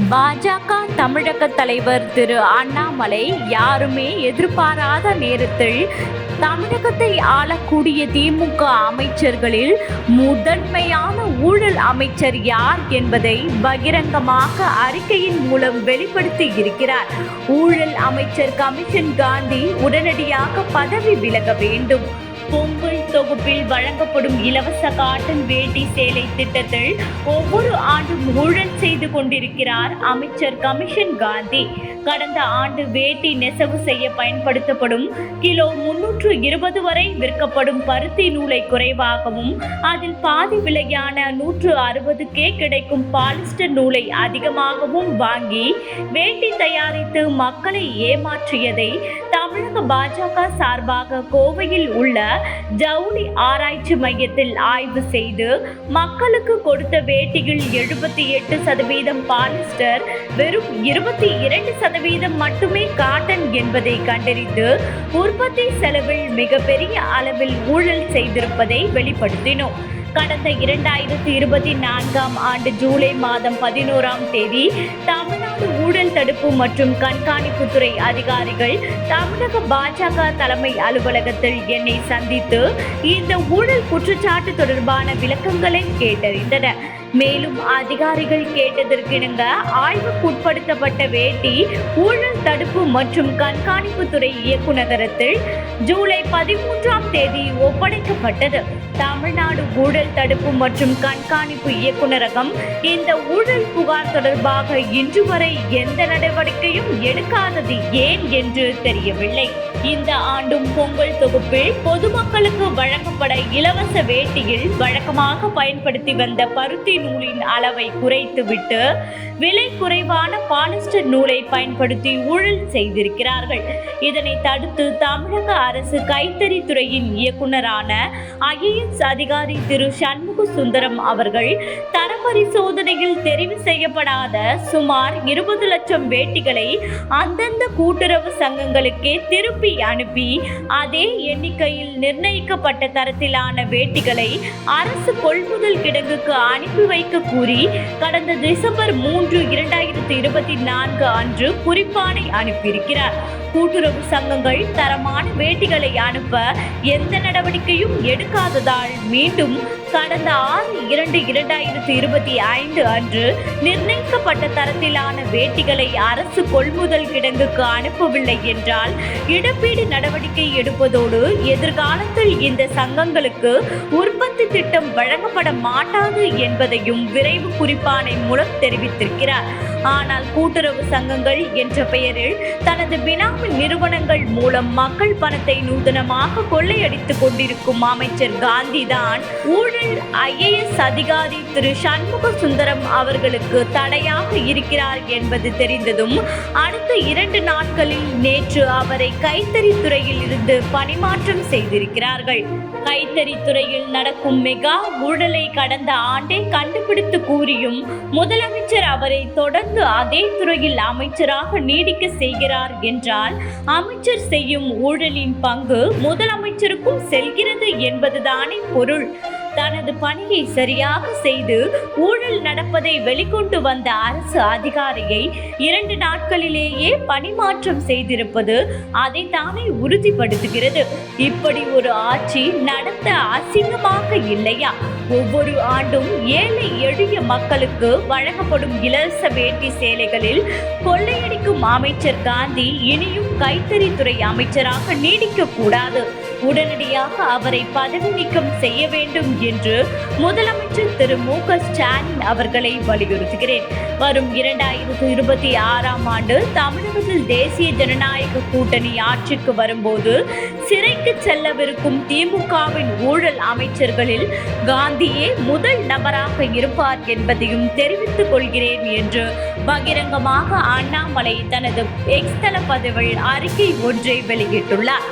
பாஜக தமிழக தலைவர் திரு அண்ணாமலை யாருமே எதிர்பாராத நேரத்தில் தமிழகத்தை ஆளக்கூடிய திமுக அமைச்சர்களில் முதன்மையான ஊழல் அமைச்சர் யார் என்பதை பகிரங்கமாக அறிக்கையின் மூலம் வெளிப்படுத்தி இருக்கிறார். ஊழல் அமைச்சர் கமிஷன் காந்தி உடனடியாக பதவி விலக வேண்டும். பொங்கல் தொகுப்பில் வழங்கப்படும் இலவச காட்டன் வேட்டி சேலை திட்டத்தில் ஒவ்வொரு ஆண்டும் ஊழல் செய்து கொண்டிருக்கிறார் அமைச்சர் கமிஷன் காந்தி. கடந்த ஆண்டு வேட்டி நெசவு செய்ய பயன்படுத்தப்படும் கிலோ முன்னூற்று இருபது வரை விற்கப்படும் பருத்தி நூலை குறைவாகவும் அதில் பாதி விலையான நூற்று அறுபதுக்கே கிடைக்கும் பாலிஸ்டர் நூலை அதிகமாகவும் வாங்கி வேட்டி தயாரித்து மக்களை ஏமாற்றியதை தமிழக பாஜக சார்பாக கோவையில் உள்ள ஜவுளி ஆராய்ச்சி மையத்தில் ஆய்வு செய்து மக்களுக்கு கொடுத்த வேட்டியில் எழுபத்தி எட்டு சதவீதம் பாலிஸ்டர் வெறும் இருபத்தி இரண்டு சதவீதம் மட்டுமே காட்டன் என்பதை கண்டறிந்து உற்பத்தி செலவில் மிகப்பெரிய அளவில் ஊழல் செய்திருப்பதை வெளிப்படுத்தினோம். கடந்த இரண்டாயிரத்தி இருபத்தி நான்காம் ஆண்டு ஜூலை மாதம் பதினோராம் தேதி தமிழ்நாடு ஊழல் தடுப்பு மற்றும் கண்காணிப்புத்துறை அதிகாரிகள் தமிழக பாஜக தலைமை அலுவலகத்தில் என்னை சந்தித்து இந்த ஊழல் குற்றச்சாட்டு தொடர்பான விளக்கங்களை கேட்டறிந்தனர். மேலும் அதிகாரிகள் கேட்டதற்கிணங்க ஆய்வுக்குட்படுத்தப்பட்ட வேட்டி ஊழல் தடுப்பு மற்றும் கண்காணிப்புத்துறை இயக்குநரகத்தில் ஜூலை பதிமூன்றாம் தேதி ஒப்படைக்கப்பட்டது. தமிழ்நாடு ஊழல் தடுப்பு மற்றும் கண்காணிப்பு இயக்குநரகம் இந்த ஊழல் புகார் தொடர்பாக இன்று வரை எந்த நடவடிக்கையும் எடுக்காதது ஏன் என்று தெரியவில்லை. இந்த ஆண்டும் பொங்கல் தொகுப்பில் பொதுமக்களுக்கு வழங்கப்பட இலவச வேட்டியில் வழக்கமாக பயன்படுத்தி வந்த பருத்தி நூலின் அளவை குறைத்துவிட்டு விலை குறைவான பாலிஸ்டர் நூலை பயன்படுத்தி ஊழல் செய்திருக்கிறார்கள். இதனை தடுத்து தமிழக அரசு கைத்தறித்துறையின் இயக்குநரான ஐஏஎஸ் அதிகாரி திரு சண்முக சுந்தரம் அவர்கள் பரிசோதனையில் தெரிவு செய்யப்படாத சுமார் இருபது லட்சம் வேட்டிகளை அந்தந்த கூட்டுறவு சங்கங்களுக்கே திருப்பி அனுப்பி அதே எண்ணிக்கையில் நிர்ணயிக்கப்பட்ட தரத்திலான வேட்டிகளை அரசு கொள்முதல் கிடங்குக்கு அனுப்பி வைக்க கூறி கடந்த டிசம்பர் மூன்று இரண்டாயிரத்தி இருபத்தி நான்கு அன்று குறிப்பானை அனுப்பியிருக்கிறார். கூட்டுறவு சங்கங்கள் தரமான வேட்டிகளை அனுப்ப எந்த நடவடிக்கையும் எடுக்காததால் மீண்டும் கடந்த ஆறு இரண்டு இரண்டாயிரத்தி இருபத்தி ஐந்து அன்று நிர்ணயிக்கப்பட்ட தரத்திலான வேட்டிகளை அரசு கொள்முதல் கிடங்குக்கு அனுப்பவில்லை என்றால் இழப்பீடு நடவடிக்கை எடுப்பதோடு எதிர்காலத்தில் இந்த சங்கங்களுக்கு உற்பத்தி திட்டம் வழங்கப்பட மாட்டாது என்பதையும் விரைவு குறிப்பானை மூலம் தெரிவித்திருக்கிறார். ஆனால் கூட்டுறவு சங்கங்கள் என்ற பெயரில் தனது பினாமி நிறுவனங்கள் மூலம் மக்கள் பணத்தை நூதனமாக கொள்ளையடித்துக் கொண்டிருக்கும் அமைச்சர் காந்தி தான் ஊழல் ஐஏஎஸ் அதிகாரி திரு சண்முக சுந்தரம் அவர்களுக்கு தடையாக இருக்கிறார் என்பது தெரிந்ததும் அடுத்த இரண்டு நாட்களில் நேற்று அவரை கைத்தறித்துறையில் இருந்து பணிமாற்றம் செய்திருக்கிறார்கள். கைத்தறித்துறையில் நடக்கும் மெகா ஊழலை கடந்த ஆண்டே கண்டுபிடித்து கூறியும் முதலமைச்சர் அவரை தொடர்ந்து அதே துறையில் அமைச்சராக நீடிக்க செய்கிறார் என்றால் அமைச்சர் செய்யும் ஊழலின் பங்கு முதலமைச்சருக்கும் செல்கிறது என்பதுதானே பொருள். தனது பணியை சரியாக செய்து ஊழல் நடப்பதை வெளிக்கொண்டு வந்த அரசு அதிகாரியை இரண்டு நாட்களிலேயே பணிமாற்றம் செய்திருப்பது அதை தானே உறுதிப்படுத்துகிறது. இப்படி ஒரு ஆட்சி நடத்த அசிங்கமாக இல்லையா? ஒவ்வொரு ஆண்டும் ஏழை எளிய மக்களுக்கு வழங்கப்படும் இலவச வேட்டி சேலைகளில் கொள்ளையடிக்கும் அமைச்சர் காந்தி இனியும் கைத்தறித்துறை அமைச்சராக நீடிக்க கூடாது. உடனடியாக அவரை பதவி நீக்கம் செய்ய வேண்டும் என்று முதலமைச்சர் திரு மு க ஸ்டாலின் அவர்களை வலியுறுத்துகிறேன். வரும் இரண்டாயிரத்து இருபத்தி ஆறாம் ஆண்டு தமிழகத்தில் தேசிய ஜனநாயக கூட்டணி ஆட்சிக்கு வரும்போது சிறைக்கு செல்லவிருக்கும் திமுகவின் ஊழல் அமைச்சர்களில் காந்தியே முதல் நபராக இருப்பார் என்பதையும் தெரிவித்துக் கொள்கிறேன் என்று பகிரங்கமாக அண்ணாமலை தனது எக்ஸ்தல பதவியில் பதிவில் அறிக்கை ஒன்றை வெளியிட்டுள்ளார்.